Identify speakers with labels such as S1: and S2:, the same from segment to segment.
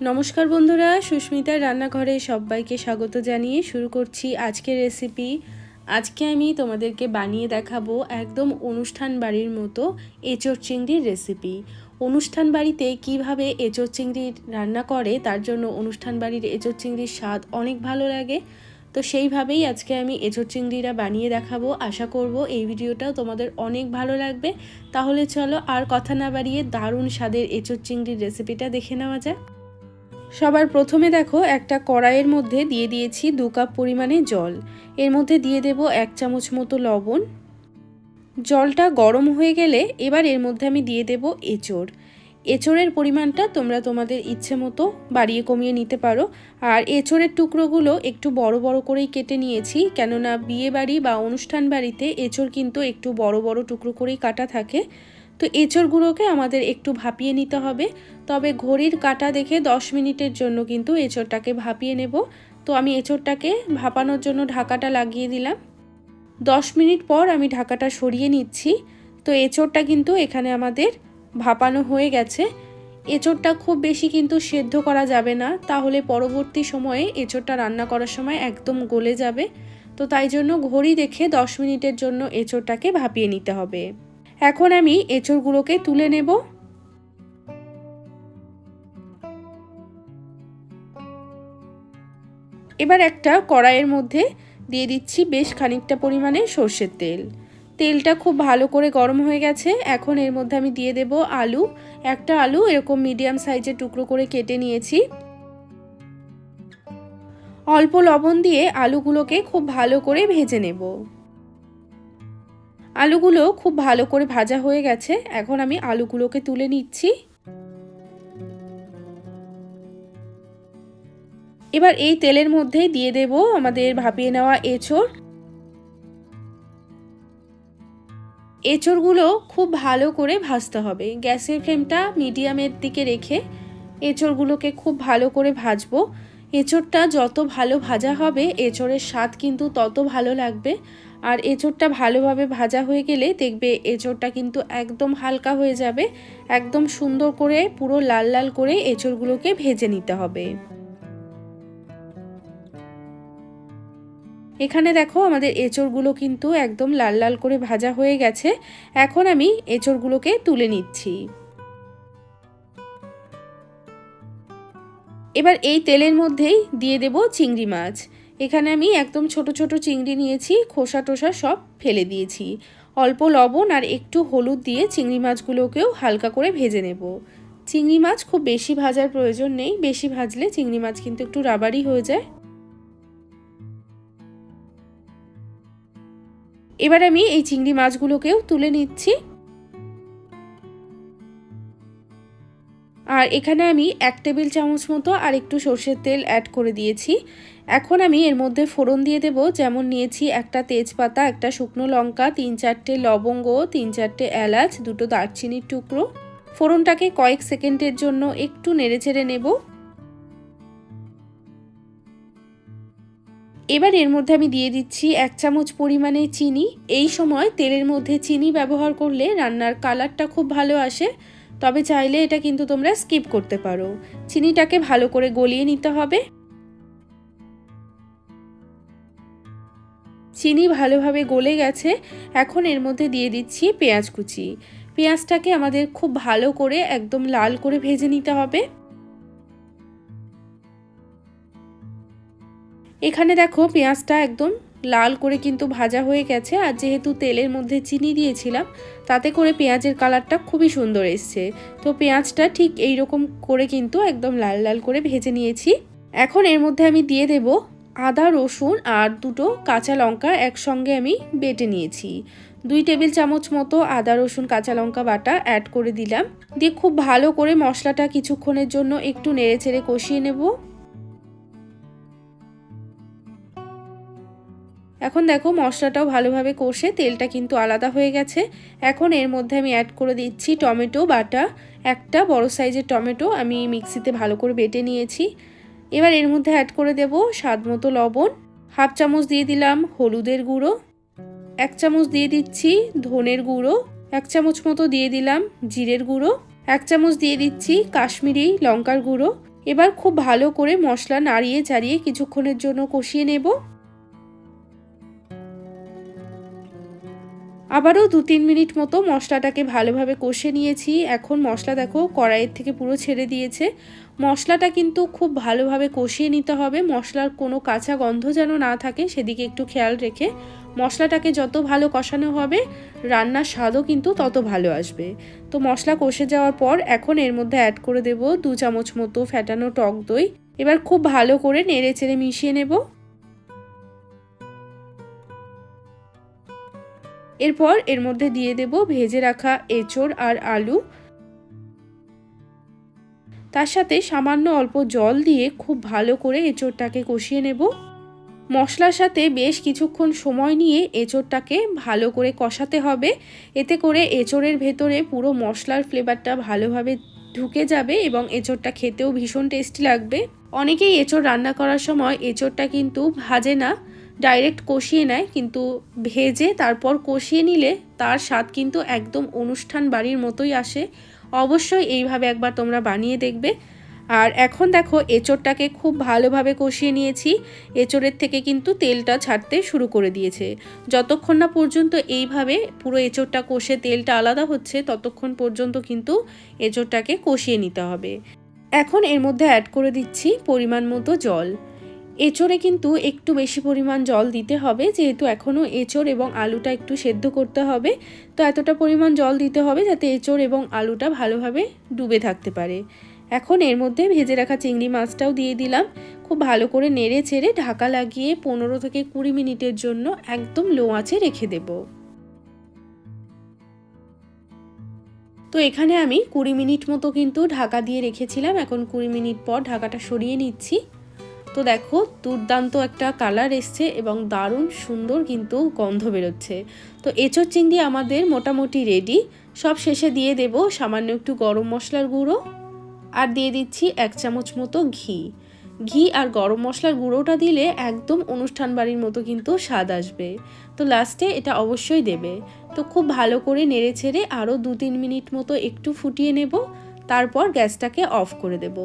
S1: নমস্কার বন্ধুরা, সুস্মিতার রান্নাঘরে সবাইকে স্বাগত জানিয়ে শুরু করছি আজকের রেসিপি আজকে আমি তোমাদেরকে বানিয়ে দেখাবো একদম অনুষ্ঠান বাড়ির মতো এঁচোড় চিংড়ির রেসিপি অনুষ্ঠান বাড়িতে কীভাবে এঁচোড় চিংড়ি রান্না করে, তার জন্য অনুষ্ঠান বাড়ির এঁচোড় চিংড়ির স্বাদ অনেক ভালো লাগে। তো সেইভাবেই আজকে আমি এঁচোড় চিংড়িরা বানিয়ে দেখাবো। আশা করব এই ভিডিওটাও তোমাদের অনেক ভালো লাগবে। তাহলে চলো আর কথা না বাড়িয়ে দারুণ স্বাদের এঁচোড় চিংড়ির রেসিপিটা দেখে নেওয়া যাক। সবার প্রথমে দেখো একটা কড়াইয়ের মধ্যে দিয়ে দিয়েছি দু কাপ পরিমাণে জল। এর মধ্যে দিয়ে দেব এক চামচ মতো লবণ। জলটা গরম হয়ে গেলে এবার এর মধ্যে আমি দিয়ে দেব এঁচড়। এঁচড়ের পরিমাণটা তোমরা তোমাদের ইচ্ছে মতো বাড়িয়ে কমিয়ে নিতে পারো। আর এঁচড়ের টুকরোগুলো একটু বড় বড় করেই কেটে নিয়েছি, কেননা বিয়ে বাড়ি বা অনুষ্ঠান বাড়িতে এঁচড় কিন্তু একটু বড় বড় টুকরো করেই কাটা থাকে। তো এঁচড়গুলোকে আমাদের একটু ভাপিয়ে নিতে হবে। তবে ঘড়ির কাটা দেখে 10 মিনিটের জন্য কিন্তু এঁচড়টাকে ভাপিয়ে নেব। তো আমি এঁচড়টাকে ভাপানোর জন্য ঢাকাটা লাগিয়ে দিলাম। 10 মিনিট পর আমি ঢাকাটা সরিয়ে নিচ্ছি। তো এঁচড়টা কিন্তু এখানে আমাদের ভাপানো হয়ে গেছে। এঁচড়টা খুব বেশি কিন্তু সেদ্ধ করা যাবে না। তাহলে পরবর্তী সময়ে এঁচড়টা রান্না করার সময় একদম গলে যাবে। তো তাই জন্য ঘড়ি দেখে 10 মিনিটের জন্য এঁচড়টাকে ভাপিয়ে নিতে হবে। এখন আমি এঁচড়গুলোকে তুলে নেব। এবার একটা কড়াইয়ের মধ্যে দিয়ে দিচ্ছি বেশ খানিকটা পরিমাণে সর্ষের তেল। তেলটা খুব ভালো করে গরম হয়ে গেছে, এখন এর মধ্যে আমি দিয়ে দেব আলু। একটা আলু এরকম মিডিয়াম সাইজের টুকরো করে কেটে নিয়েছি। অল্প লবণ দিয়ে আলুগুলোকে খুব ভালো করে ভেজে নেব। আলুগুলো খুব ভালো করে ভাজা হয়ে গেছে। এখন আমি আলুগুলোকে তুলে নিচ্ছি। এবার এই তেলের মধ্যেই দিয়ে দেব আমাদের ভাপিয়ে নেওয়া এঁচড়। এঁচড়গুলো খুব ভালো করে ভাজতে হবে। গ্যাসের ফ্লেমটা মিডিয়ামের দিকে রেখে এঁচড়গুলোকে খুব ভালো করে ভাজবো। এঁচড়টা যত ভালো ভাজা হবে, এঁচড়ের স্বাদ কিন্তু তত ভালো লাগবে। আর এঁচড়টা ভালোভাবে ভাজা হয়ে গেলে দেখবে এঁচড়টা কিন্তু একদম হালকা হয়ে যাবে। একদম সুন্দর করে পুরো লাল লাল করে এঁচড়গুলোকে ভেজে নিতে হবে। এখানে দেখো আমাদের এঁচড়গুলো কিন্তু একদম লাল লাল করে ভাজা হয়ে গেছে। এখন আমি এঁচড়গুলোকে তুলে নিচ্ছি। এবার এই তেলের মধ্যেই দিয়ে দেব চিংড়ি মাছ। এখানে আমি একদম ছোট ছোট চিংড়ি নিয়েছি, খোসা টোসা সব ফেলে দিয়েছি। অল্প লবণ আর একটু হলুদ দিয়ে চিংড়ি মাছগুলোকেও হালকা করে ভেজে নেব। চিংড়ি মাছ খুব বেশি ভাজার প্রয়োজন নেই, বেশি ভাজলে চিংড়ি মাছ কিন্তু একটু রাবারি হয়ে যায়। এবার আমি এই চিংড়ি মাছগুলোকেও তুলে নিচ্ছি। আর এখানে আমি এক টেবিল চামচ মতো আর একটু সর্ষের তেল অ্যাড করে দিয়েছি। এখন আমি এর মধ্যে ফোড়ন দিয়ে দেব। যেমন নিয়েছি একটা তেজপাতা, একটা শুকনো লঙ্কা, তিন চারটে লবঙ্গ, তিন চারটে এলাচ, দুটো দারচিনির টুকরো। ফোড়নটাকে কয়েক সেকেন্ডের জন্য একটু নেড়ে নেড়েচেড়ে নেব। এবার এর মধ্যে আমি দিয়ে দিচ্ছি এক চামচ পরিমাণে চিনি। এই সময় তেলের মধ্যে চিনি ব্যবহার করলে রান্নার কালারটা খুব ভালো আসে। তবে চাইলে এটা কিন্তু তোমরা স্কিপ করতে পারো। চিনিটাকে ভালো করে গলিয়ে নিতে হবে। চিনি ভালোভাবে গলে গেছে। এখন এর মধ্যে দিয়ে দিচ্ছি পেঁয়াজ কুচি। পেঁয়াজটাকে আমাদের খুব ভালো করে একদম লাল করে ভেজে নিতে হবে। এখানে দেখো পেঁয়াজটা একদম লাল করে কিন্তু ভাজা হয়ে গেছে আর যেহেতু তেলের মধ্যে চিনি দিয়েছিলাম, তাতে করে পেঁয়াজের কালারটা খুবই সুন্দর এসছে। তো পেঁয়াজটা ঠিক এই রকম করে কিন্তু একদম লাল লাল করে ভেজে নিয়েছি। এখন এর মধ্যে আমি দিয়ে দেব আদা, রসুন আর দুটো কাঁচা লঙ্কা একসঙ্গে আমি বেটে নিয়েছি। দুই টেবিল চামচ মতো আদা, রসুন, কাঁচা লঙ্কা বাটা অ্যাড করে দিলাম। দিয়ে খুব ভালো করে মশলাটা কিছুক্ষণের জন্য একটু নেড়ে ছেড়ে কষিয়ে নেব। এখন দেখো মশলাটাও ভালোভাবে কষে তেলটা কিন্তু আলাদা হয়ে গেছে। এখন এর মধ্যে আমি অ্যাড করে দিচ্ছি টমেটো, বাটা। একটা বড় সাইজের টমেটো আমি মিক্সিতে ভালো করে বেটে নিয়েছি। এবার এর মধ্যে অ্যাড করে দেব স্বাদ মতো লবণ। হাফ চামচ দিয়ে দিলাম হলুদের গুঁড়ো। এক চামচ দিয়ে দিচ্ছি ধনের গুঁড়ো। এক চামচ মতো দিয়ে দিলাম জিরের গুঁড়ো। এক চামচ দিয়ে দিচ্ছি কাশ্মীরি লঙ্কার গুঁড়ো। এবার খুব ভালো করে মশলা নাড়িয়ে চাড়িয়ে কিছুক্ষণের জন্য কষিয়ে নেব। আবারও দু তিন মিনিট মতো মশলাটাকে ভালোভাবে কষে নিয়েছি। এখন মশলা দেখো কড়াইয়ের থেকে পুরো ছেড়ে দিয়েছে। মশলাটা কিন্তু খুব ভালোভাবে কষিয়ে নিতে হবে। মশলার কোনো কাঁচা গন্ধ যেন না থাকে, সেদিকে একটু খেয়াল রেখে মশলাটাকে যত ভালো কষানো হবে, রান্নার স্বাদও কিন্তু তত ভালো আসবে। তো মশলা কষে যাওয়ার পর এখন এর মধ্যে অ্যাড করে দেব দু চামচ মতো ফ্যাটানো টক দই। এবার খুব ভালো করে নেড়ে চেড়ে মিশিয়ে নেব। এরপর এর মধ্যে দিয়ে দেব ভেজে রাখা এঁচড় আর আলু। তার সাথে সামান্য অল্প জল দিয়ে খুব ভালো করে এঁচড়টাকে কষিয়ে নেব। মশলার সাথে বেশ কিছুক্ষণ সময় নিয়ে এঁচড়টাকে ভালো করে কষাতে হবে। এতে করে এঁচড়ের ভেতরে পুরো মশলার ফ্লেভারটা ভালোভাবে ঢুকে যাবে এবং এঁচড়টা খেতেও ভীষণ টেস্টি লাগবে। অনেকেই এঁচড় রান্না করার সময় এঁচড়টা কিন্তু ভাজে না। ডাইরেক্ট কষিয়ে নেয়, কিন্তু ভেজে তারপর কষিয়ে নিলে তার স্বাদ কিন্তু একদম অনুষ্ঠান বাড়ির মতোই আসে। অবশ্যই এইভাবে একবার তোমরা বানিয়ে দেখবে। আর এখন দেখো, এঁচড়টাকে খুব ভালোভাবে কষিয়ে নিয়েছি। এঁচড়ের থেকে কিন্তু তেলটা ছাড়তে শুরু করে দিয়েছে। যতক্ষণ না পর্যন্ত এইভাবে পুরো এঁচড়টা কষে তেলটা আলাদা হচ্ছে, ততক্ষণ পর্যন্ত কিন্তু এঁচড়টাকে কষিয়ে নিতে হবে। এখন এর মধ্যে অ্যাড করে দিচ্ছি পরিমাণ মতো জল। এঁচড়ে কিন্তু একটু বেশি পরিমাণ জল দিতে হবে, যেহেতু এখনও এঁচড় এবং আলুটা একটু সেদ্ধ করতে হবে। তো এতটা পরিমাণ জল দিতে হবে যাতে এঁচড় এবং আলুটা ভালোভাবে ডুবে থাকতে পারে। এখন এর মধ্যে ভেজে রাখা চিংড়ি মাছটাও দিয়ে দিলাম। খুব ভালো করে নেড়ে ছেড়ে ঢাকা লাগিয়ে পনেরো থেকে কুড়ি মিনিটের জন্য একদম লো আঁচে রেখে দেব। তো এখানে আমি কুড়ি মিনিট মতো কিন্তু ঢাকা দিয়ে রেখেছিলাম। এখন কুড়ি মিনিট পর ঢাকাটা সরিয়ে নিচ্ছি। তো দেখো, দুর্দান্ত একটা কালার এসছে এবং দারুণ সুন্দর কিন্তু গন্ধ বেরোচ্ছে। তো এঁচোর চিংড়ি আমাদের মোটামুটি রেডি সব শেষে দিয়ে দেব সামান্য একটু গরম মশলার গুঁড়ো আর দিয়ে দিচ্ছি এক চামচ মতো ঘি। ঘি আর গরম মশলার গুঁড়োটা দিলে একদম অনুষ্ঠান বাড়ির মতো কিন্তু স্বাদ আসবে। তো লাস্টে এটা অবশ্যই দেবে। তো খুব ভালো করে নেড়ে ছেড়ে আরও দু তিন মিনিট মতো একটু ফুটিয়ে নেব। তারপর গ্যাসটাকে অফ করে দেব।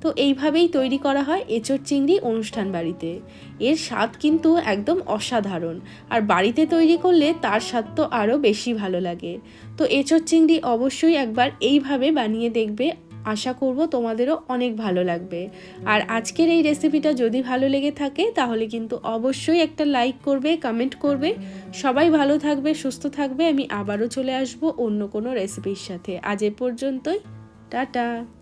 S1: তো এইভাবেই তৈরি করা হয় এঁচড় চিংড়ি অনুষ্ঠান বাড়িতে। এর স্বাদ কিন্তু একদম অসাধারণ। আর বাড়িতে তৈরি করলে তার স্বাদ তো আরও বেশি ভালো লাগে। তো এঁচড় চিংড়ি অবশ্যই একবার এইভাবে বানিয়ে দেখবে, আশা করব তোমাদেরও অনেক ভালো লাগবে। আর আজকের এই রেসিপিটা যদি ভালো লেগে থাকে, তাহলে কিন্তু অবশ্যই একটা লাইক করবে, কমেন্ট করবে। সবাই ভালো থাকবে, সুস্থ থাকবে, আমি আবারও চলে আসব অন্য কোনো রেসিপির সাথে। আজ এ পর্যন্তই, টাটা।